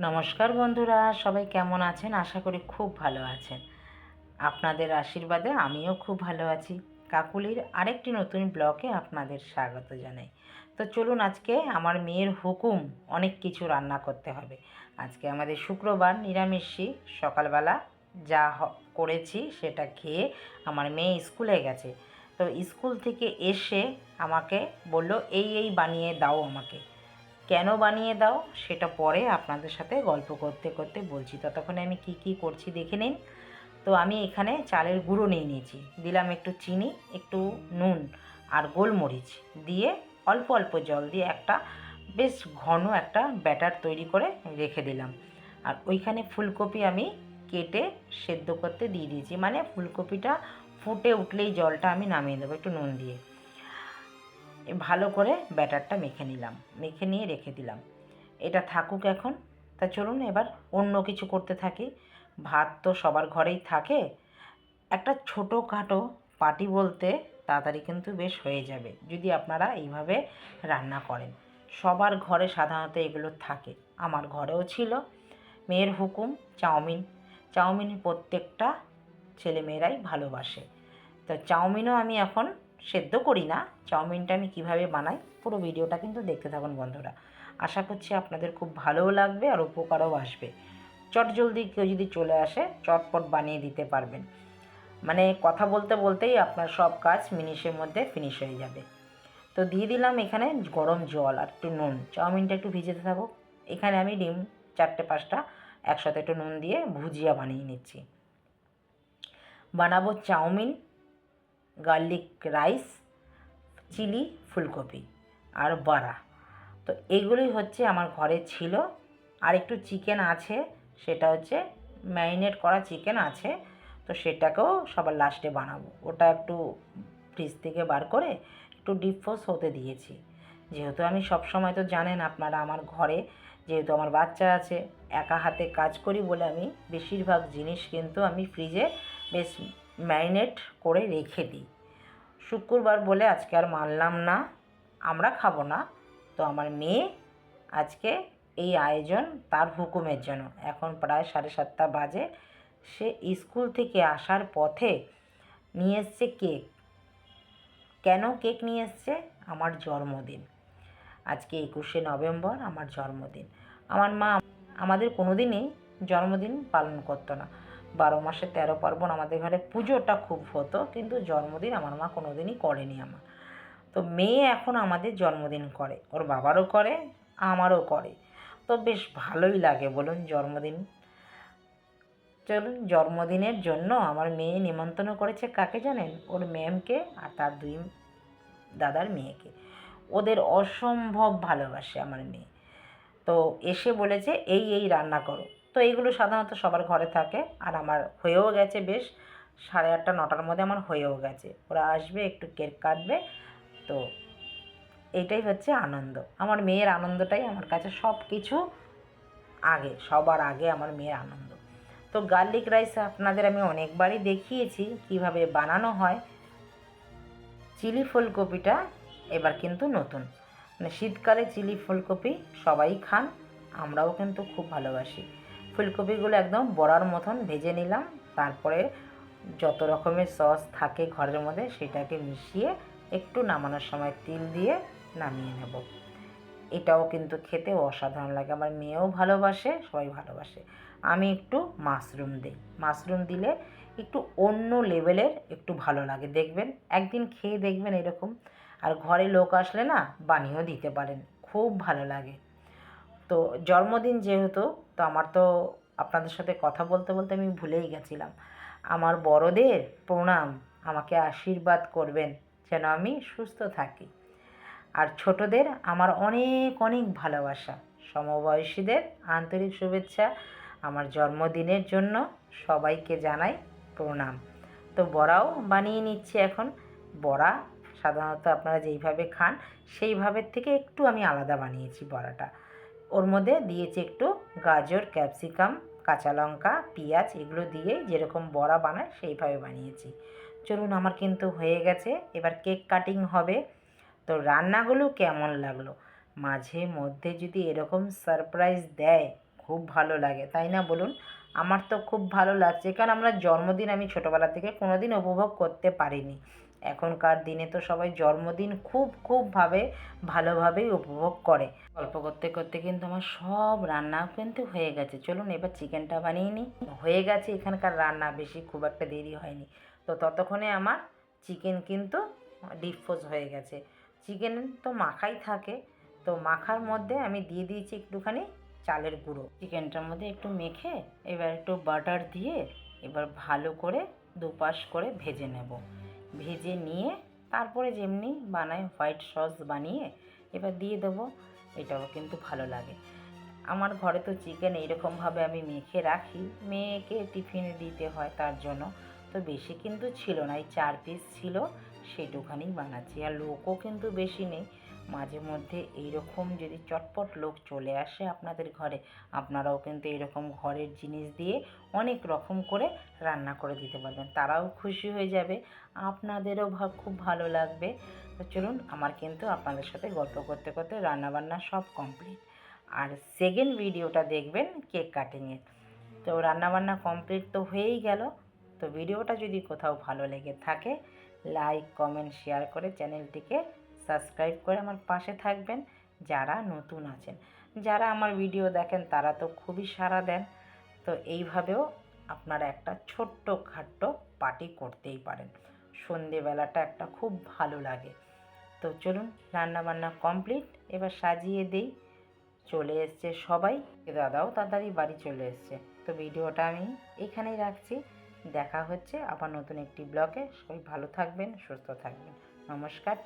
নমস্কার বন্ধুরা, সবাই কেমন আছেন? আশা করি খুব ভালো আছেন। আপনাদের আশীর্বাদে আমিও খুব ভালো আছি। কাকুলির আরেকটি নতুন ব্লকে আপনাদের স্বাগত জানাই। তো চলুন আজকে আমার মেয়ের হুকুম, অনেক কিছু রান্না করতে হবে। আজকে আমাদের শুক্রবার, নিরামিষই, সকালবেলা যা করেছি সেটা খেয়ে আমার মেয়ে স্কুলে গেছে। তো স্কুল থেকে এসে আমাকে বলল, এই এই বানিয়ে দাও আমাকে। কেন বানিয়ে দাও সেটা পরে আপনাদের সাথে গল্প করতে করতে বলছি। ততক্ষণে আমি কি কি করছি দেখে নিন। তো আমি এখানে চালের গুঁড়ো নিয়ে নিয়েছি। দিলাম একটু চিনি, একটু নুন আর গোলমরিচ দিয়ে অল্প অল্প জল দিয়ে একটা বেশ ঘন একটা ব্যাটার তৈরি করে রেখে দিলাম। আর ওইখানে ফুলকপি আমি কেটে সেদ্ধ করতে দিয়ে দিয়েছি। মানে ফুলকপিটা ফুটে উঠলেই জলটা আমি নামিয়ে দেবো একটু নুন দিয়ে। ভালো করে ব্যাটারটা মেখে নিলাম। মেখে নিয়ে রেখে দিলাম। এটা থাকুক এখন। তা চলুন এবার অন্য কিছু করতে থাকি। ভাত তো সবার ঘরেই থাকে। একটা ছোটোখাটো পার্টি বলতে তাড়াতাড়ি কিন্তু বেশ হয়ে যাবে, যদি আপনারা এইভাবে রান্না করেন। সবার ঘরে সাধারণত এগুলো থাকে। আমার ঘরেও ছিল। মেয়ের হুকুম, চাউমিন। চাউমিন প্রত্যেকটা ছেলেমেয়েরাই ভালোবাসে। তো চাউমিনও আমি এখন সেদ্ধ করি না, চাউমিনটা আমি কীভাবে বানাই পুরো ভিডিওটা কিন্তু দেখতে থাকুন বন্ধুরা। আশা করছি আপনাদের খুব ভালোও লাগবে আর উপকারও আসবে। চট জলদি কেউ যদি চলে আসে, চটপট বানিয়ে দিতে পারবেন। মানে কথা বলতে বলতেই আপনার সব কাজ মিনিশের মধ্যে ফিনিশ হয়ে যাবে। তো দিয়ে দিলাম এখানে গরম জল আর একটু নুন। চাউমিনটা একটু ভিজেতে থাকুক এখানে আমি ডিম চারটে, পাঁচটা একসাথে একটু নুন দিয়ে ভুজিয়া বানিয়ে নিচ্ছি। বানাবো চাউমিন। গার্লিক রাইস, চিলি, ফুলকপি আর বড়া। তো এগুলোই হচ্ছে আমার ঘরে ছিল। আর একটু চিকেন আছে, সেটা হচ্ছে ম্যারিনেট করা চিকেন আছে, তো সেটাকেও সবার লাস্টে বানাবো। ওটা একটু ফ্রিজ থেকে বার করে একটু ডিপ হতে দিয়েছি। যেহেতু আমি সব সময় তো জানেন আপনারা, আমার ঘরে যেহেতু আমার বাচ্চা আছে, একা হাতে কাজ করি বলে আমি বেশিরভাগ জিনিস কিন্তু আমি ফ্রিজে বেশ ম্যারিনেট করে রেখে দিই। শুক্রবার বলে আজকে আর মানলাম না, আমরা খাব না। তো আমার মেয়ে আজকে এই আয়োজন তার হুকুমের জন্য। এখন প্রায় সাড়ে সাতটা বাজে। সে স্কুল থেকে আসার পথে নিয়ে এসছে কেক। কেন কেক নিয়ে এসছে? আমার জন্মদিন। আজকে একুশে নভেম্বর, আমার জন্মদিন। আমার মা আমাদের কোনো দিনই জন্মদিন পালন করতো না। বারো মাসে তেরো পার্বণ আমাদের ঘরে পুজোটা খুব হতো, কিন্তু জন্মদিন আমার মা কোনো দিনই করেনি আমার। তো মেয়ে এখন আমাদের জন্মদিন করে, ওর বাবারও করে, আমারও করে। তো বেশ ভালোই লাগে বলুন জন্মদিন। চলুন জন্মদিনের জন্য আমার মেয়ে নিমন্ত্রণ করেছে কাকে জানেন? ওর ম্যামকে আর তার দুই দাদার মেয়েকে। ওদের অসম্ভব ভালোবাসে আমার মেয়ে। তো এসে বলেছে, এই এই, রান্না করো। তো এইগুলো সাধারণত সবার ঘরে থাকে। আর আমার হয়েও গেছে বেশ, সাড়ে আটটা, নটার মধ্যে আমার হয়েও গেছে। ওরা আসবে, একটু কেক কাটবে, তো এইটাই হচ্ছে আনন্দ। আমার মেয়ের আনন্দটাই আমার কাছে সব কিছু আগে, সবার আগে আমার মেয়ের আনন্দ। তো গার্লিক রাইস আপনাদের আমি অনেকবারই দেখিয়েছি কীভাবে বানানো হয়। চিলি ফুলকপিটা এবার কিন্তু নতুন। মানে শীতকালে চিলি ফুলকপি সবাই খান, আমরাও কিন্তু খুব ভালোবাসি। ফুলকপিগুলো একদম বড়ার মতন ভেজে নিলাম। তারপরে যত রকমের সস থাকে ঘরের মধ্যে সেটাকে মিশিয়ে একটু নামানোর সময় তিল দিয়ে নামিয়ে নেব। এটাও কিন্তু খেতে অসাধারণ লাগে। আমার মেয়েও ভালোবাসে, সবাই ভালোবাসে। আমি একটু মাশরুম দিই। মাশরুম দিলে একটু অন্য লেভেলের একটু ভালো লাগে। দেখবেন, একদিন খেয়ে দেখবেন এরকম। আর ঘরে লোক আসলে না বানিয়েও দিতে পারেন। খুব ভালো লাগে। তো জন্মদিন যেহেতু তো আমার তো আপনাদের সাথে কথা বলতে বলতে আমি ভুলেই গেছিলাম। আমার বড়দের প্রণাম, আমাকে আশীর্বাদ করবেন, যেন আমি সুস্থ থাকি। আর ছোটদের আমার অনেক অনেক ভালোবাসা। সমবয়সীদের আন্তরিক শুভেচ্ছা, আমার জন্মদিনের জন্য সবাইকে জানাই প্রণাম। তো বড়াও বানিয়ে নিচ্ছি এখন। বড়া সাধারণত আপনারা যেইভাবে খান, সেইভাবের থেকে একটু আমি আলাদা বানিয়েছি বড়াটা। ওর মধ্যে দিয়েছি একটু গাজর, ক্যাপসিকাম, কাঁচা লঙ্কা, পেঁয়াজ, এগুলো দিয়ে যেরকম বড়া বানায় সেইভাবে বানিয়েছি। চলুন আমার কিন্তু হয়ে গেছে। এবার কেক কাটিং হবে। তো রান্নাগুলো কেমন লাগল? মাঝে মধ্যে যদি এরকম সারপ্রাইজ দেয়, খুব ভালো লাগে, তাই না বলুন? আমার তো খুব ভালো লাগছে, কারণ আমরা জন্মদিন আমি ছোটোবেলা থেকে কোনো দিন উপভোগ করতে পারিনি। এখনকার দিনে তো সবাই জন্মদিন খুব খুবভাবে ভালোভাবেই উপভোগ করে। গল্প করতে করতে কিন্তু আমার সব রান্নাও কিন্তু হয়ে গেছে। চলুন এবার চিকেনটা বানিয়ে নিই। হয়ে গেছে এখানকার রান্না, বেশি খুব একটা দেরি হয়নি। তো ততক্ষণে আমার চিকেন কিন্তু ডিসপোজ হয়ে গেছে। চিকেন তো মাখাই থাকে। তো মাখার মধ্যে আমি দিয়ে দিয়েছি একটুখানি চালের গুঁড়ো। চিকেনটার মধ্যে একটু মেখে এবার একটু বাটার দিয়ে এবার ভালো করে দুপাশ করে ভেজে নেব। ভেজে নিয়ে তারপরে যেমনি বানাই হোয়াইট সস বানিয়ে, এবার দিয়ে দেবো। এটাও কিন্তু ভালো লাগে। আমার ঘরে তো চিকেন এইরকমভাবে আমি মেখে রাখি। মেয়েকে টিফিন দিতে হয় তার জন্য। তো বেশি কিন্তু ছিল না, এই চার পিস ছিল, সেটুখানি বানাচ্ছি। আর লোকও কিন্তু বেশি নেই। মাঝে মধ্যে এইরকম যদি চটপট লোক চলে আসে আপনাদের ঘরে, আপনারাও কিন্তু এরকম ঘরের জিনিস দিয়ে অনেক রকম করে রান্না করে দিতে পারবেন। তারাও খুশি হয়ে যাবে, আপনাদেরও খুব ভালো লাগবে। তো চলুন, আমার কিন্তু আপনাদের সাথে গল্প করতে করতে রান্নাবান্না সব কমপ্লিট আর সেকেন্ড ভিডিওটা দেখবেন কেক কাটিংয়ের তো রান্নাবান্না কমপ্লিট তো হয়েই গেল। তো ভিডিওটা যদি কোথাও ভালো লেগে থাকে লাইক কমেন্ট শেয়ার করে চ্যানেলটিকে সাবস্ক্রাইব করে আমার পাশে থাকবেন। যারা নতুন আছেন, যারা আমার ভিডিও দেখেন, তারা তো খুবই সাড়া দেন। তো এইভাবেও আপনারা একটা ছোট্ট খাট্ট পার্টি করতেই পারেন। সন্ধেবেলাটা একটা খুব ভালো লাগে। তো চলুন, রান্নাবান্না কমপ্লিট। এবার সাজিয়ে দিই। চলে এসছে সবাই। দাদাও তাড়াতাড়ি বাড়ি চলে এসছে। তো ভিডিওটা আমি এখানেই রাখছি। দেখা হচ্ছে আবার নতুন একটি ব্লগে। সবাই ভালো থাকবেন, সুস্থ থাকবেন। নমস্কার